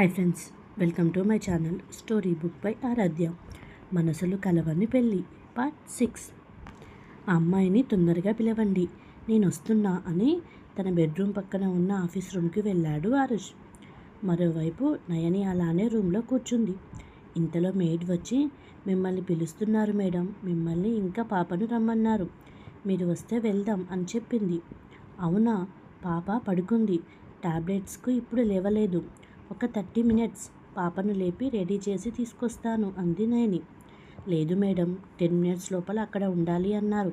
Hi friends welcome to my channel story book by Aaradhya. మనసులు కలవని పెళ్ళి part six. ఆ అమ్మాయిని తొందరగా పిలవండి నేను వస్తున్నా అని తన బెడ్రూమ్ పక్కన ఉన్న ఆఫీస్ రూమ్కి వెళ్ళాడు ఆరుష్. మరోవైపు నయని అలానే రూమ్లో కూర్చుంది. ఇంతలో మేడ్ వచ్చి మిమ్మల్ని పిలుస్తున్నారు మేడం మిమ్మల్ని ఇంకా పాపను రమ్మన్నారు. మీరు వస్తే వెళ్దాం అని చెప్పింది. అవునా పాప పడుకుంది టాబ్లెట్స్కు ఇప్పుడు లేవలేదు. ఒక థర్టీ మినిట్స్. పాపను లేపి రెడీ చేసి తీసుకొస్తాను అంది నయని. లేదు మేడం టెన్ మినిట్స్ లోపల అక్కడ ఉండాలి అన్నారు.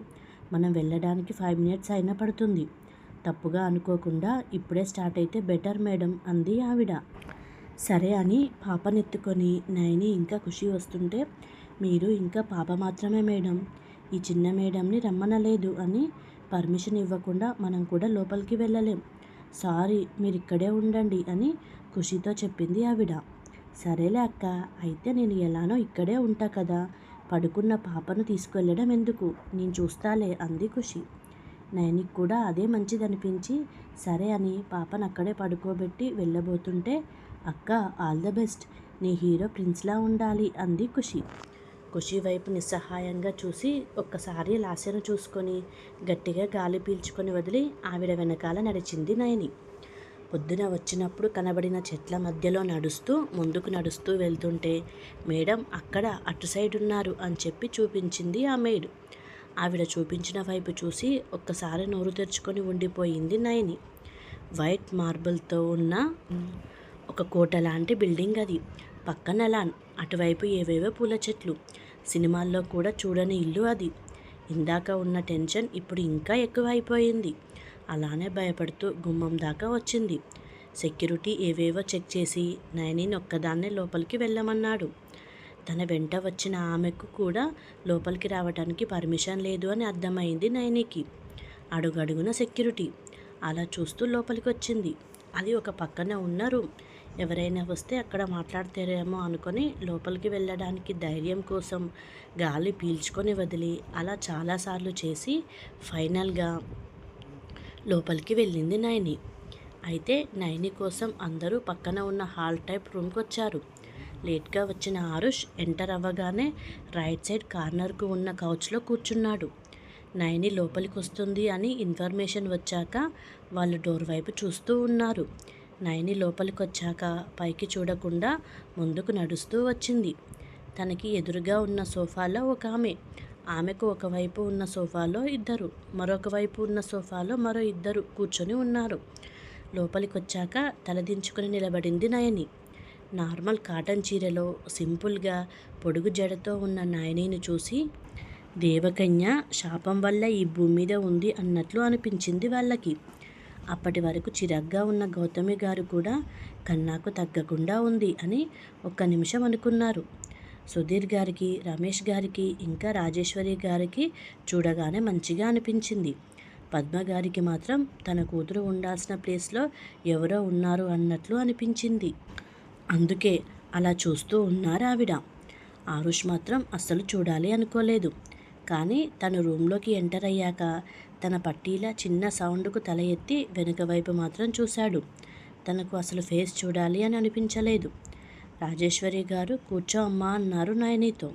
మనం వెళ్ళడానికి ఫైవ్ మినిట్స్ అయినా పడుతుంది. తప్పుగా అనుకోకుండా ఇప్పుడే స్టార్ట్ అయితే బెటర్ మేడం అంది ఆవిడ. సరే అని పాపనెత్తుకొని నయని ఇంకా ఖుషి వస్తుంటే మీరు ఇంకా పాప మాత్రమే మేడం. ఈ చిన్న మేడంని రమ్మనలేదు అని పర్మిషన్ ఇవ్వకుండా మనం కూడా లోపలికి వెళ్ళలేం. సారీ మీరు ఇక్కడే ఉండండి అని ఖుషితో చెప్పింది ఆవిడ. సరేలే అక్క అయితే నేను ఎలానో ఇక్కడే ఉంటా కదా పడుకున్న పాపను తీసుకెళ్ళడం ఎందుకు? నేను చూస్తాలే అంది ఖుషి. నయనికి కూడా అదే మంచిదనిపించి సరే అని పాపను అక్కడే పడుకోబెట్టి వెళ్ళబోతుంటే అక్క ఆల్ ద బెస్ట్ నీ హీరో ప్రిన్స్లా ఉండాలి అంది ఖుషి. ఖుషి వైపు నిస్సహాయంగా చూసి ఒక్కసారి లాస్యను చూసుకొని గట్టిగా గాలి పీల్చుకొని వదిలి ఆవిడ వెనకాల నడిచింది నయని. పొద్దున వచ్చినప్పుడు కనబడిన చెట్ల మధ్యలో నడుస్తూ ముందుకు నడుస్తూ వెళ్తుంటే మేడం అక్కడ అటు సైడ్ ఉన్నారు అని చెప్పి చూపించింది ఆ మేడ్. ఆవిడ చూపించిన వైపు చూసి ఒక్కసారి నోరు తెరుచుకొని ఉండిపోయింది నయని. వైట్ మార్బుల్తో ఉన్న ఒక కోట లాంటి బిల్డింగ్ అది. పక్కన లాన్ అటువైపు ఏవేవో పూల చెట్లు. సినిమాల్లో కూడా చూడని ఇల్లు అది. ఇందాక ఉన్న టెన్షన్ ఇప్పుడు ఇంకా ఎక్కువైపోయింది. అలానే భయపడుతూ గుమ్మం దాకా వచ్చింది. సెక్యూరిటీ ఏవేవో చెక్ చేసి నయనీని ఒక్కదాన్నే లోపలికి వెళ్ళమన్నాడు. తన వెంట వచ్చిన ఆమెకు కూడా లోపలికి రావడానికి పర్మిషన్ లేదు అని అర్థమైంది నయనీకి. అడుగడుగున సెక్యూరిటీ అలా చూస్తూ లోపలికి వచ్చింది. అది ఒక పక్కన ఉన్న రూమ్. ఎవరైనా వస్తే అక్కడ మాట్లాడతారేమో అనుకొని లోపలికి వెళ్ళడానికి ధైర్యం కోసం గాలి పీల్చుకొని వదిలి అలా చాలాసార్లు చేసి ఫైనల్గా లోపలికి వెళ్ళింది నయని అయితే నయని కోసం అందరూ పక్కన ఉన్న హాల్ టైప్ రూమ్కి వచ్చారు. లేట్గా వచ్చిన ఆరుష్ ఎంటర్ అవ్వగానే రైట్ సైడ్ కార్నర్కు ఉన్న కౌచ్లో కూర్చున్నాడు. నయని లోపలికి వస్తుంది అని ఇన్ఫర్మేషన్ వచ్చాక వాళ్ళు డోర్ వైపు చూస్తూ ఉన్నారు. నయని లోపలికి వచ్చాక పైకి చూడకుండా ముందుకు నడుస్తూ వచ్చింది. తనకి ఎదురుగా ఉన్న సోఫాలో ఒక ఆమె. ఆమెకు ఒకవైపు ఉన్న సోఫాలో ఇద్దరు మరొక వైపు ఉన్న సోఫాలో మరో ఇద్దరు కూర్చొని ఉన్నారు. లోపలికి వచ్చాక తలదించుకుని నిలబడింది నయని. నార్మల్ కాటన్ చీరలో సింపుల్గా పొడుగు జడతో ఉన్న నాయనిని చూసి దేవకన్య శాపం వల్ల ఈ భూమి మీద ఉంది అన్నట్లు అనిపించింది వాళ్ళకి. అప్పటి వరకు చిరగ్గా ఉన్న గౌతమి గారు కూడా కన్నాకు తగ్గకుండా ఉంది అని ఒక్క నిమిషం అనుకున్నారు. సుధీర్ గారికి రమేష్ గారికి ఇంకా రాజేశ్వరి గారికి చూడగానే మంచిగా అనిపించింది. పద్మ గారికి మాత్రం తన కూతురు ఉండాల్సిన ప్లేస్లో ఎవరో ఉన్నారు అన్నట్లు అనిపించింది. అందుకే అలా చూస్తూ ఉన్నారు ఆవిడ. ఆరుష్ మాత్రం అస్సలు చూడాలి అనుకోలేదు. కానీ తన రూమ్లోకి ఎంటర్ అయ్యాక తన పట్టీల చిన్న సౌండ్కు తల ఎత్తి వెనుక వైపు మాత్రం చూశాడు. తనకు అసలు ఫేస్ చూడాలి అని అనిపించలేదు. రాజేశ్వరి గారు కూర్చో అమ్మా అన్నారు నయనితో.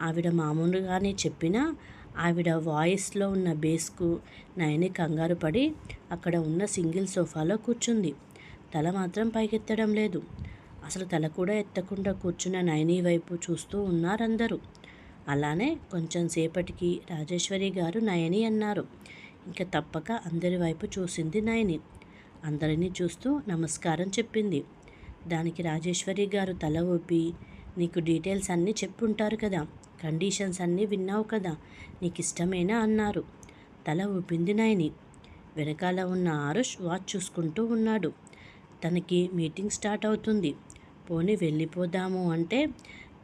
ఆవిడ మామూలుగానే చెప్పినా ఆవిడ వాయిస్లో ఉన్న బేస్కు నయని కంగారు పడి అక్కడ ఉన్న సింగిల్ సోఫాలో కూర్చుంది. తల మాత్రం పైకెత్తడం లేదు. అసలు తల కూడా ఎత్తకుండా కూర్చున్న నయని వైపు చూస్తూ ఉన్నారందరూ. అలానే కొంచెం సేపటికి రాజేశ్వరి గారు నయని అన్నారు. ఇంకా తప్పక అందరి వైపు చూసింది నయని. అందరినీ చూస్తూ నమస్కారం చెప్పింది. దానికి రాజేశ్వరి గారు తల ఊపి నీకు డీటెయిల్స్ అన్నీ చెప్పుంటారు కదా కండిషన్స్ అన్నీ విన్నావు కదా నీకు ఇష్టమేనా అన్నారు. తల ఊపింది నాయని. వెనకాల ఉన్న ఆరుష్ వాచ్ చూసుకుంటూ ఉన్నాడు. తనకి మీటింగ్ స్టార్ట్ అవుతుంది. పోనీ వెళ్ళిపోదాము అంటే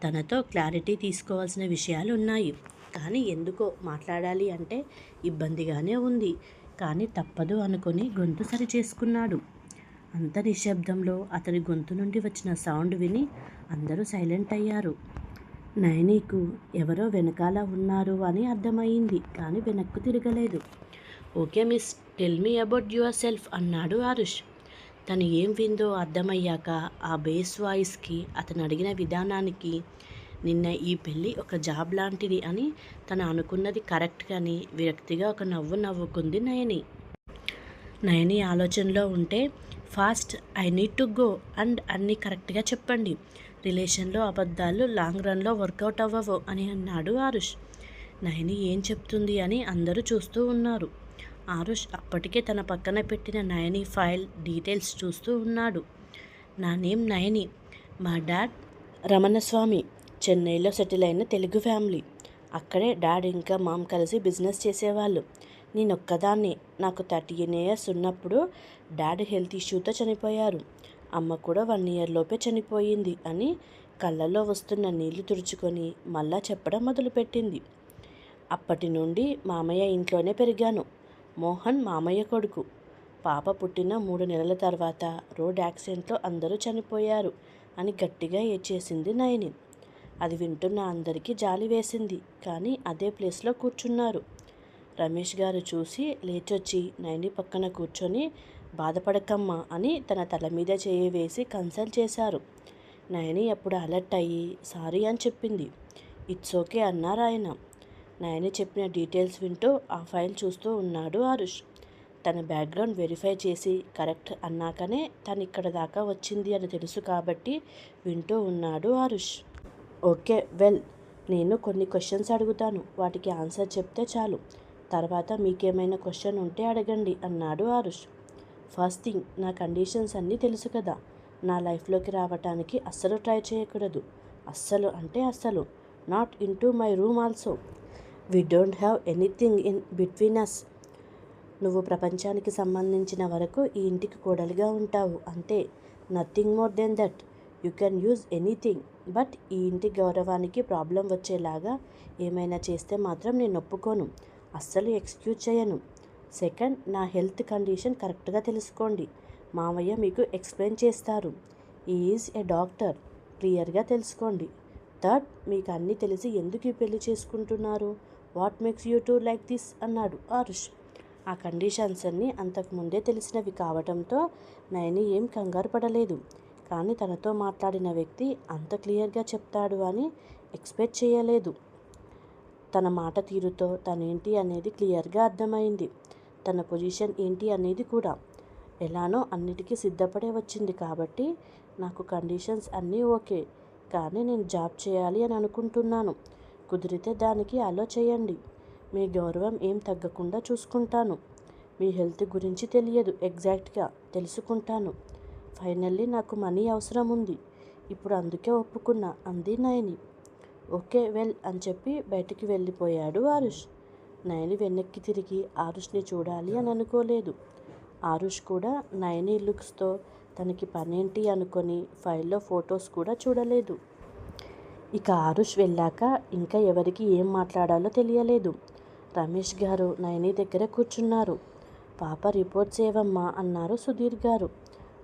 తనతో క్లారిటీ తీసుకోవాల్సిన విషయాలు ఉన్నాయి కానీ ఎందుకో మాట్లాడాలి అంటే ఇబ్బందిగానే ఉంది. కానీ తప్పదు అనుకొని గొంతు సరి చేసుకున్నాడు అంత నిశ్శబ్దంలో అతని గొంతు నుండి వచ్చిన సౌండ్ విని అందరూ సైలెంట్ అయ్యారు. నయనీకు ఎవరో వెనకాల ఉన్నారు అని అర్థమైంది కానీ వెనక్కు తిరగలేదు. Okay miss tell me about yourself అన్నాడు ఆరుష్. తను ఏం విందో అర్థమయ్యాక ఆ బేస్ వాయిస్కి అతను అడిగిన విధానానికి నిన్న ఈ పెళ్ళి ఒక జాబ్ లాంటిది అని తను అనుకున్నది కరెక్ట్ కానీ విరక్తిగా ఒక నవ్వు నవ్వుకుంది నయని. నయని ఆలోచనలో ఉంటే fast I need to go and అన్నీ కరెక్ట్గా చెప్పండి. రిలేషన్లో అబద్ధాలు లాంగ్ రన్లో వర్కౌట్ అవ్వవు అని అన్నాడు ఆరుష్. నయని ఏం చెప్తుంది అని అందరూ చూస్తూ ఉన్నారు. ఆరుష్ అప్పటికే తన పక్కన పెట్టిన నయని ఫైల్ డీటెయిల్స్ చూస్తూ ఉన్నాడు. నా నేమ్ నయని. మా డాడ్ రమణస్వామి. చెన్నైలో సెటిల్ అయిన తెలుగు ఫ్యామిలీ. అక్కడే డాడ్ ఇంకా మామ్ కలిసి బిజినెస్ చేసేవాళ్ళు. నేను ఒక్కదాన్ని నాకు థర్టీన్ ఇయర్స్ ఉన్నప్పుడు డాడ్ హెల్త్ ఇష్యూతో చనిపోయారు. అమ్మ కూడా వన్ ఇయర్ లోపే చనిపోయింది అని కళ్ళల్లో వస్తున్న నీళ్ళు తుడుచుకొని మళ్ళా చెప్పడం మొదలుపెట్టింది. అప్పటి నుండి మామయ్య ఇంట్లోనే పెరిగాను. మోహన్ మామయ్య కొడుకు. పాప పుట్టిన మూడు నెలల తర్వాత రోడ్ యాక్సిడెంట్లో అందరూ చనిపోయారు అని గట్టిగా ఏడ్చేసింది నయని. అది వింటున్న అందరికీ జాలి వేసింది. కానీ అదే ప్లేస్లో కూర్చున్నారు. రమేష్ గారు చూసి లేచొచ్చి నయని పక్కన కూర్చొని బాధపడకమ్మా అని తన తల మీద చేయి వేసి కన్సల్ట్ చేశారు. నయని అప్పుడు అలర్ట్ అయ్యి సారీ అని చెప్పింది. ఇట్స్ ఓకే అన్నారు ఆయన. నయని చెప్పిన డీటెయిల్స్ వింటూ ఆ ఫైల్ చూస్తూ ఉన్నాడు ఆరుష్. తన బ్యాక్గ్రౌండ్ వెరిఫై చేసి కరెక్ట్ అన్నాకనే తను ఇక్కడ దాకా వచ్చింది అని తెలుసు కాబట్టి వింటూ ఉన్నాడు ఆరుష్. ఓకే వెల్ నేను కొన్ని క్వశ్చన్స్ అడుగుతాను. వాటికి ఆన్సర్ చెప్తే చాలు. తర్వాత మీకేమైనా క్వశ్చన్ ఉంటే అడగండి అన్నాడు ఆరుష్. ఫస్ట్ థింగ్ నా కండిషన్స్ అన్నీ తెలుసు కదా. నా లైఫ్లోకి రావటానికి అస్సలు ట్రై చేయకూడదు. అస్సలు అంటే అస్సలు. Not into my room also. We don't have anything in between us. నువ్వు ప్రపంచానికి సంబంధించిన వరకు ఈ ఇంటికి కోడలిగా ఉంటావు. అంతే. Nothing more then that. You can use anything. But ఈ ఇంటి గౌరవానికి ప్రాబ్లం వచ్చేలాగా ఏమైనా చేస్తే మాత్రం నేను ఒప్పుకోను. అస్సలు ఎక్స్క్యూజ్ చేయను. సెకండ్ నా హెల్త్ కండిషన్ కరెక్ట్గా తెలుసుకోండి. మామయ్య మీకు ఎక్స్ప్లెయిన్ చేస్తారు. ఈజ్ ఏ డాక్టర్ క్లియర్గా తెలుసుకోండి. థర్డ్ మీకు అన్నీ తెలిసి ఎందుకు పెళ్ళి చేసుకుంటున్నారు? What makes you to like this? అన్నాడు అరుష్ ఆ కండిషన్స్ అన్నీ అంతకుముందే తెలిసినవి కావటంతో నయని ఏం కంగారు పడలేదు. కానీ తనతో మాట్లాడిన వ్యక్తి అంత క్లియర్గా చెప్తాడు అని ఎక్స్పెక్ట్ చేయలేదు. తన మాట తీరుతో తనేంటి అనేది క్లియర్గా అర్థమైంది. తన పొజిషన్ ఏంటి అనేది కూడా. ఎలానో అన్నిటికీ సిద్ధపడే వచ్చింది కాబట్టి నాకు కండిషన్స్ అన్నీ ఓకే. కానీ నేను జాబ్ చేయాలి అని అనుకుంటున్నాను. కుదిరితే దానికి అలో చేయండి. మీ గౌరవం ఏం తగ్గకుండా చూసుకుంటాను. మీ హెల్త్ గురించి తెలియదు ఎగ్జాక్ట్గా తెలుసుకుంటాను. ఫైనల్లీ నాకు మనీ అవసరం ఉంది. ఇప్పుడు అందుకే ఒప్పుకున్నా అంది నయని. ఓకే వెల్ అని చెప్పి బయటికి వెళ్ళిపోయాడు ఆరుష్. నయని వెనక్కి తిరిగి ఆరుష్ని చూడాలి అని అనుకోలేదు. ఆరుష్ కూడా నయని లుక్స్తో తనకి పనేంటి అనుకొని ఫైల్లో ఫొటోస్ కూడా చూడలేదు. ఇక ఆరుష్ వెళ్ళాక ఇంకా ఎవరికి ఏం మాట్లాడాలో తెలియలేదు. రమేష్ గారు నయని దగ్గర కూర్చున్నారు. పాప రిపోర్ట్స్ ఏవమ్మా? అన్నారు సుధీర్ గారు.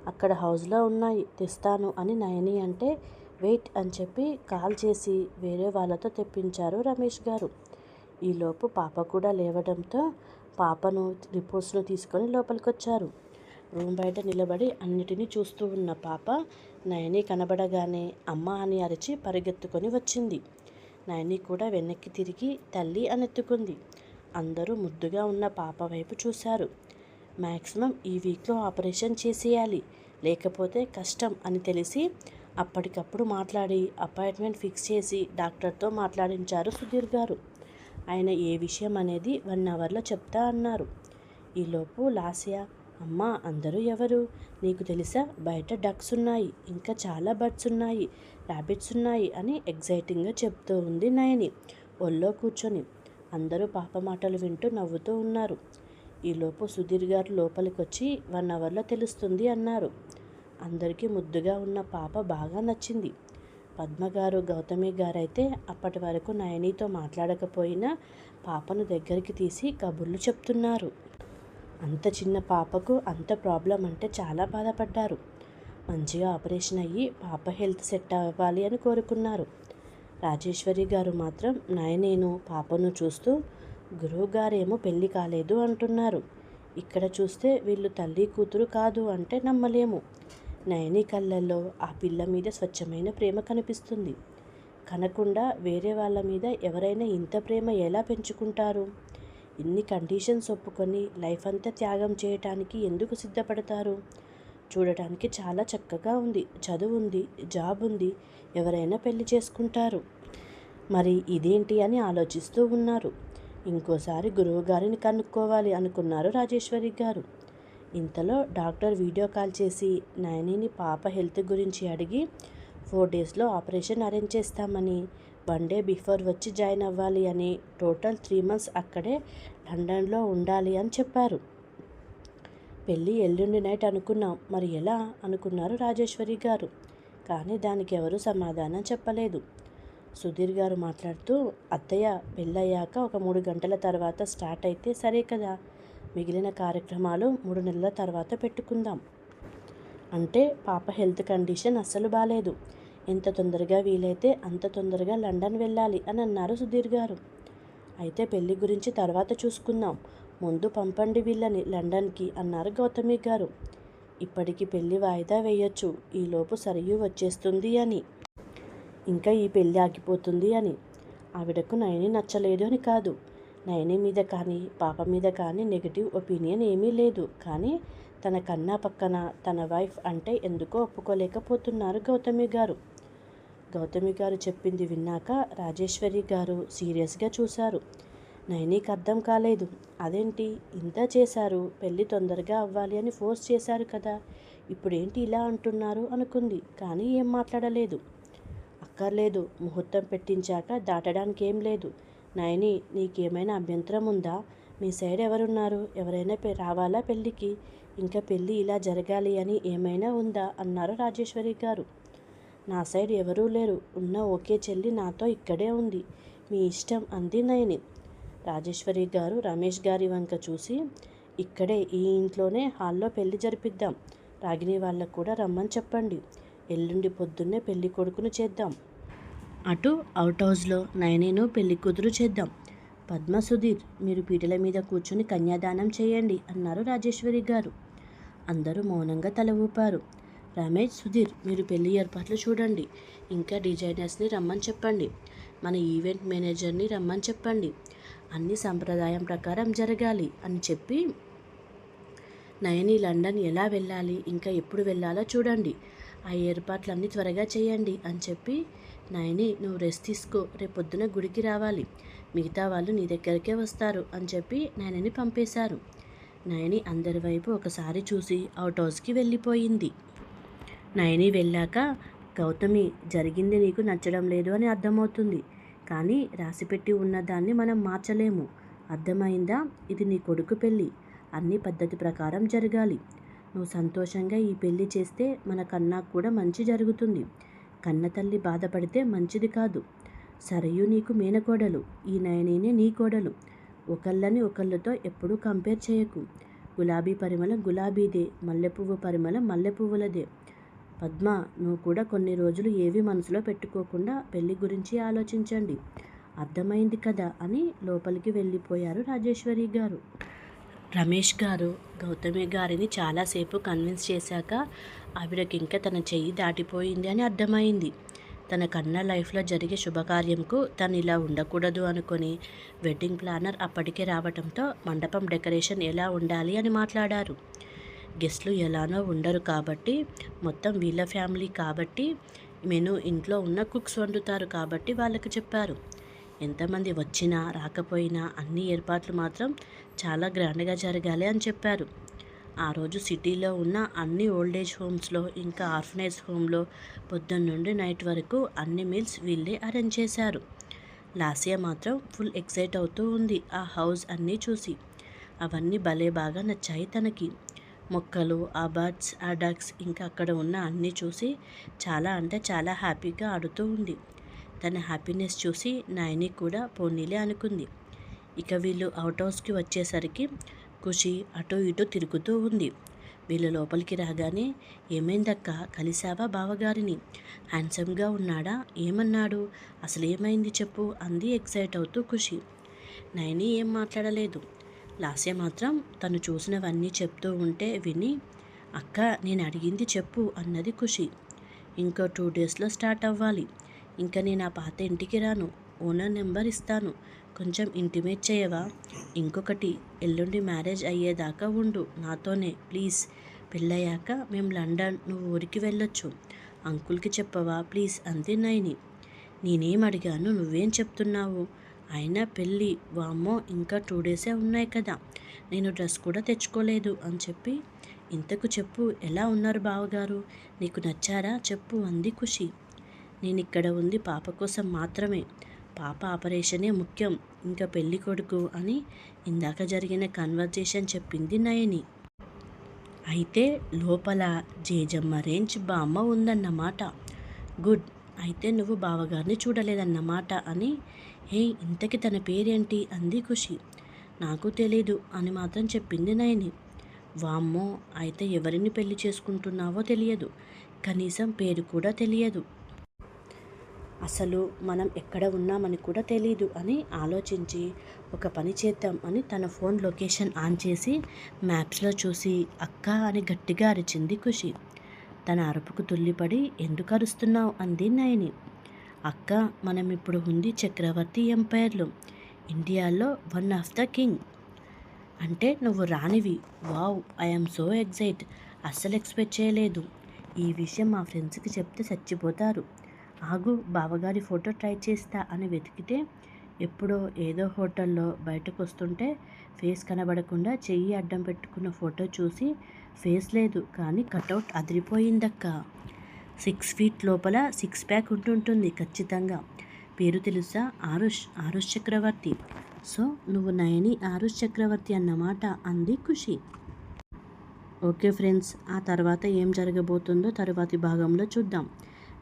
అక్కడ హౌస్లో ఉన్నాయి తెస్తాను అని నయని అంటే వెయిట్ అని చెప్పి కాల్ చేసి వేరే వాళ్ళతో తెప్పించారు రమేష్ గారు. ఈలోపు పాప కూడా లేవడంతో పాపను రిపోర్ట్స్ను తీసుకొని లోపలికి వచ్చారు రూమ్ బయట నిలబడి అన్నిటినీ చూస్తూ ఉన్న పాప నయని కనబడగానే అమ్మ అని అరిచి పరిగెత్తుకొని వచ్చింది. నయని కూడా వెనక్కి తిరిగి తల్లి అని ఎత్తుకుంది అందరూ ముద్దుగా ఉన్న పాప వైపు చూశారు. మ్యాక్సిమం ఈ వీక్లో ఆపరేషన్ చేసేయాలి లేకపోతే కష్టం అని తెలిసి అప్పటికప్పుడు మాట్లాడి అపాయింట్మెంట్ ఫిక్స్ చేసి డాక్టర్తో మాట్లాడించారు సుధీర్ గారు. ఆయన ఏ విషయం అనేది వన్ అవర్లో చెప్తా అన్నారు. ఈలోపు లాసియా అమ్మ అందరూ ఎవరు? నీకు తెలుసా బయట డక్స్ ఉన్నాయి ఇంకా చాలా బర్డ్స్ ఉన్నాయి ర్యాబిట్స్ ఉన్నాయి అని ఎగ్జైటింగ్గా చెప్తూ ఉంది నయని. ఒళ్ళో కూర్చొని అందరూ పాప మాటలు వింటూ నవ్వుతూ ఉన్నారు. ఈలోపు సుధీర్ గారు లోపలికొచ్చి వన్ అవర్లో తెలుస్తుంది అన్నారు. అందరికీ ముద్దుగా ఉన్న పాప బాగా నచ్చింది. పద్మగారు గౌతమి గారైతే అప్పటి వరకు నయనితో మాట్లాడకపోయినా పాపను దగ్గరికి తీసి కబుర్లు చెప్తున్నారు. అంత చిన్న పాపకు అంత ప్రాబ్లం అంటే చాలా బాధపడ్డారు. మంచిగా ఆపరేషన్ అయ్యి పాప హెల్త్ సెట్ అవ్వాలి అని కోరుకున్నారు. రాజేశ్వరి గారు మాత్రం నయనేను పాపను చూస్తూ గురువు గారేమో పెళ్ళి కాలేదు అంటున్నారు. ఇక్కడ చూస్తే వీళ్ళు తల్లి కూతురు కాదు అంటే నమ్మలేము. నయని కళ్ళల్లో ఆ పిల్ల మీద స్వచ్ఛమైన ప్రేమ కనిపిస్తుంది. కనకుండా వేరే వాళ్ళ మీద ఎవరైనా ఇంత ప్రేమ ఎలా పెంచుకుంటారు? ఇన్ని కండిషన్స్ ఒప్పుకొని లైఫ్ అంతా త్యాగం చేయటానికి ఎందుకు సిద్ధపడతారు? చూడటానికి చాలా చక్కగా ఉంది చదువు ఉంది జాబ్ ఉంది ఎవరైనా పెళ్ళి చేసుకుంటారు. మరి ఇదేంటి అని ఆలోచిస్తూ ఉన్నారు. ఇంకోసారి గురువు గారిని కనుక్కోవాలి అనుకున్నారు రాజేశ్వరి గారు. ఇంతలో డాక్టర్ వీడియో కాల్ చేసి నయనిని పాప హెల్త్ గురించి అడిగి ఫోర్ డేస్లో ఆపరేషన్ అరేంజ్ చేస్తామని వన్ డే బిఫోర్ వచ్చి జాయిన్ అవ్వాలి అని టోటల్ త్రీ మంత్స్ అక్కడే లండన్లో ఉండాలి అని చెప్పారు. పెళ్ళి ఎల్లుండి నైట్ అనుకున్నాం. మరి ఎలా? అనుకున్నారు రాజేశ్వరి గారు. కానీ దానికి ఎవరు సమాధానం చెప్పలేదు. సుధీర్ గారు మాట్లాడుతూ అత్తయ్య పెళ్ళయ్యాక ఒక మూడు గంటల తర్వాత స్టార్ట్ అయితే సరే కదా. మిగిలిన కార్యక్రమాలు మూడు నెలల తర్వాత పెట్టుకుందాం. అంటే పాప హెల్త్ కండిషన్ అస్సలు బాగాలేదు ఎంత తొందరగా వీలైతే అంత తొందరగా లండన్ వెళ్ళాలి అని అన్నారు సుధీర్ గారు. అయితే పెళ్ళి గురించి తర్వాత చూసుకుందాం. ముందు పంపండి వీళ్ళని లండన్కి అన్నారు గౌతమి గారు. ఇప్పటికి పెళ్ళి వాయిదా వేయొచ్చు. ఈలోపు సరియు వచ్చేస్తుంది అని. ఇంకా ఈ పెళ్ళి ఆగిపోతుంది అని. ఆవిడకు నయని నచ్చలేదు అని కాదు. నయని మీద కానీ పాప మీద కానీ నెగిటివ్ ఒపీనియన్ ఏమీ లేదు. కానీ తన కన్నా పక్కన తన వైఫ్ అంటే ఎందుకో ఒప్పుకోలేకపోతున్నారు గౌతమి గారు. గౌతమి గారు చెప్పింది విన్నాక రాజేశ్వరి గారు సీరియస్గా చూశారు. నయనీకి అర్థం కాలేదు. అదేంటి? ఇంత చేశారు. పెళ్ళి తొందరగా అవ్వాలి అని ఫోర్స్ చేశారు కదా. ఇప్పుడేంటి ఇలా అంటున్నారు? అనుకుంది. కానీ ఏం మాట్లాడలేదు. అక్కర్లేదు. ముహూర్తం పెట్టించాక దాటడానికి ఏం లేదు. నయని నీకేమైనా అభ్యంతరం ఉందా? మీ సైడ్ ఎవరున్నారు? ఎవరైనా పె రావాలా పెళ్ళికి? ఇంకా పెళ్ళి ఇలా జరగాలి అని ఏమైనా ఉందా? అన్నారు రాజేశ్వరి గారు. నా సైడ్ ఎవరూ లేరు. ఉన్న ఒకే చెల్లి నాతో ఇక్కడే ఉంది. మీ ఇష్టం అంది నయని. రాజేశ్వరి గారు రమేష్ గారి వంక చూసి ఇక్కడే ఈ ఇంట్లోనే హాల్లో పెళ్ళి జరిపిద్దాం. రాగిని వాళ్ళకు కూడా రమ్మని చెప్పండి. ఎల్లుండి పొద్దున్నే పెళ్ళి కొడుకును చేద్దాం. అటు అవుట్ హౌస్లో నయనేను పెళ్ళి కూతురు చేద్దాం. పద్మ సుధీర్ మీరు పీటల మీద కూర్చుని కన్యాదానం చేయండి అన్నారు రాజేశ్వరి గారు. అందరూ మౌనంగా తల ఊపారు. రమేష్ సుధీర్ మీరు పెళ్ళి ఏర్పాట్లు చూడండి. ఇంకా డిజైనర్స్ని రమ్మని చెప్పండి. మన ఈవెంట్ మేనేజర్ని రమ్మని చెప్పండి. అన్ని సంప్రదాయం ప్రకారం జరగాలి అని చెప్పి నయని లండన్ ఎలా వెళ్ళాలి ఇంకా ఎప్పుడు వెళ్ళాలో చూడండి. ఆ ఏర్పాట్లన్నీ త్వరగా చేయండి అని చెప్పి నాయని నువ్వు రెస్ట్ తీసుకో రేపొద్దున గుడికి రావాలి. మిగతా వాళ్ళు నీ దగ్గరికే వస్తారు అని చెప్పి నాయనని పంపేశారు. నాయని అందరి వైపు ఒకసారి చూసి అవుట్ హౌస్కి వెళ్ళిపోయింది. నయని వెళ్ళాక గౌతమి జరిగింది నీకు నచ్చడం లేదు అని అర్థమవుతుంది. కానీ రాసిపెట్టి ఉన్న దాన్ని మనం మార్చలేము. అర్థమైందా? ఇది నీ కొడుకు పెళ్ళి. అన్ని పద్ధతి ప్రకారం జరగాలి. నువ్వు సంతోషంగా ఈ పెళ్ళి చేస్తే మన కన్నా కూడా మంచి జరుగుతుంది. కన్నతల్లి బాధపడితే మంచిది కాదు. సరయు నీకు మేనకోడలు ఈ నయనీనే నీ కోడలు. ఒకళ్ళని ఒకళ్ళతో ఎప్పుడూ కంపేర్ చేయకు. గులాబీ పరిమళం గులాబీదే మల్లెపువ్వు పరిమళం మల్లెపువ్వులదే. పద్మ నువ్వు కూడా కొన్ని రోజులు ఏవి మనసులో పెట్టుకోకుండా పెళ్ళి గురించి ఆలోచించండి. అర్థమైంది కదా అని లోపలికి వెళ్ళిపోయారు రాజేశ్వరి గారు. రమేష్ గారు గౌతమి గారిని చాలాసేపు కన్విన్స్ చేశాక ఆవిడకి ఇంకా తన చెయ్యి దాటిపోయింది అని అర్థమైంది. తన కన్న లైఫ్లో జరిగే శుభకార్యంకు తను ఇలా ఉండకూడదు అనుకొని వెడ్డింగ్ ప్లానర్ అప్పటికే రావటంతో మండపం డెకరేషన్ ఎలా ఉండాలి అని మాట్లాడారు. గెస్ట్లు ఎలానో ఉండరు కాబట్టి మొత్తం వీళ్ళ ఫ్యామిలీ కాబట్టి మెను ఇంట్లో ఉన్న కుక్స్ వండుతారు కాబట్టి వాళ్ళకి చెప్పారు. ఎంతమంది వచ్చినా రాకపోయినా అన్ని ఏర్పాట్లు మాత్రం చాలా గ్రాండ్గా జరగాలి అని చెప్పారు. ఆ రోజు సిటీలో ఉన్న అన్ని ఓల్డేజ్ హోమ్స్లో ఇంకా ఆర్ఫనేజ్ హోమ్లో పొద్దున్న నుండి నైట్ వరకు అన్ని మీల్స్ వీళ్ళే అరేంజ్ చేశారు. లాసియా మాత్రం ఫుల్ ఎక్సైట్ అవుతూ ఉంది ఆ హౌస్ అన్నీ చూసి. అవన్నీ భలే బాగా నచ్చాయి తనకి. మొక్కలు ఆ బర్డ్స్ ఆ డగ్స్ ఇంకా అక్కడ ఉన్న అన్నీ చూసి చాలా అంటే చాలా హ్యాపీగా ఆడుతూ ఉంది. తన హ్యాపీనెస్ చూసి నాయని కూడా పోనీలే అనుకుంది. ఇక వీళ్ళు అవుట్ హౌస్కి వచ్చేసరికి ఖుషి అటో ఇటో తిరుగుతూ ఉంది. వీళ్ళ లోపలికి రాగానే ఏమైందక్క? కలిశావా బావగారిని? హ్యాండ్సమ్గా ఉన్నాడా? ఏమన్నాడు? అసలు ఏమైంది చెప్పు అంది ఎక్సైట్ అవుతూ ఖుషి. నయని ఏం మాట్లాడలేదు. లాస్య మాత్రం తను చూసినవన్నీ చెప్తూ ఉంటే విని అక్క నేను అడిగింది చెప్పు అన్నది ఖుషి. ఇంకో టూ డేస్లో స్టార్ట్ అవ్వాలి. ఇంకా నేను ఆ పాత ఇంటికి రాను. ఓనర్ నెంబర్ ఇస్తాను. కొంచెం ఇంటిమేట్ చేయవా? ఇంకొకటి ఎల్లుండి మ్యారేజ్ అయ్యేదాకా ఉండు నాతోనే ప్లీజ్ పెళ్ళయ్యాక మేము లండన్ నువ్వు ఊరికి వెళ్ళొచ్చు. అంకుల్కి చెప్పవా? ప్లీజ్ అంతే నైని. నేనేం అడిగాను? నువ్వేం చెప్తున్నావు? అయినా పెళ్ళి వామ్మో ఇంకా టూ డేసే ఉన్నాయి కదా. నేను డ్రెస్ కూడా తెచ్చుకోలేదు అని చెప్పి ఇంతకు చెప్పు ఎలా ఉన్నారు బావగారు? నీకు నచ్చారా? చెప్పు అంది ఖుషి. నేను ఇక్కడ ఉంది పాప కోసం మాత్రమే. పాప ఆపరేషనే ముఖ్యం. ఇంకా పెళ్ళి కొడుకు అని ఇందాక జరిగిన కన్వర్జేషన్ చెప్పింది నయని. అయితే లోపల జేజమ్మ రేంజ్ బామ్మ ఉందన్నమాట. గుడ్ అయితే నువ్వు బావగారిని చూడలేదన్నమాట అని హే ఇంతకి తన పేరేంటి? అంది ఖుషి. నాకు తెలీదు అని మాత్రం చెప్పింది నయని. వామ్మో అయితే ఎవరిని పెళ్ళి చేసుకుంటున్నావో తెలియదు. కనీసం పేరు కూడా తెలియదు. అసలు మనం ఎక్కడ ఉన్నామని కూడా తెలియదు అని ఆలోచించి ఒక పని చేద్దాం అని తన ఫోన్ లొకేషన్ ఆన్ చేసి మ్యాప్స్లో చూసి అక్క అని గట్టిగా అరిచింది ఖుషి. తన అరుపుకు తుల్లిపడి ఎందుకు అరుస్తున్నావు? అంది నయని. అక్క మనం ఇప్పుడు ఉంది చక్రవర్తి ఎంపైర్లు. ఇండియాలో వన్ ఆఫ్ ద కింగ్. అంటే నువ్వు రానివి వావ్ ఐఎమ్ సో ఎగ్జైట్. అస్సలు ఎక్స్పెక్ట్ చేయలేదు. ఈ విషయం మా ఫ్రెండ్స్కి చెప్తే చచ్చిపోతారు. ఆగు బావగారి ఫోటో ట్రై చేస్తా అని వెతికితే ఎప్పుడో ఏదో హోటల్లో బయటకు వస్తుంటే ఫేస్ కనబడకుండా చెయ్యి అడ్డం పెట్టుకున్న ఫోటో చూసి ఫేస్ లేదు కానీ కటౌట్ అదిరిపోయిందక్క. సిక్స్ ఫీట్ లోపల సిక్స్ ప్యాక్ ఉంటుంటుంది ఖచ్చితంగా. పేరు తెలుసా? ఆరుష్ ఆరుష్ చక్రవర్తి. సో నువ్వు నయని ఆరుష్ చక్రవర్తి అన్నమాట అంది ఖుషి. ఓకే ఫ్రెండ్స్ ఆ తర్వాత ఏం జరగబోతుందో తర్వాతి భాగంలో చూద్దాం.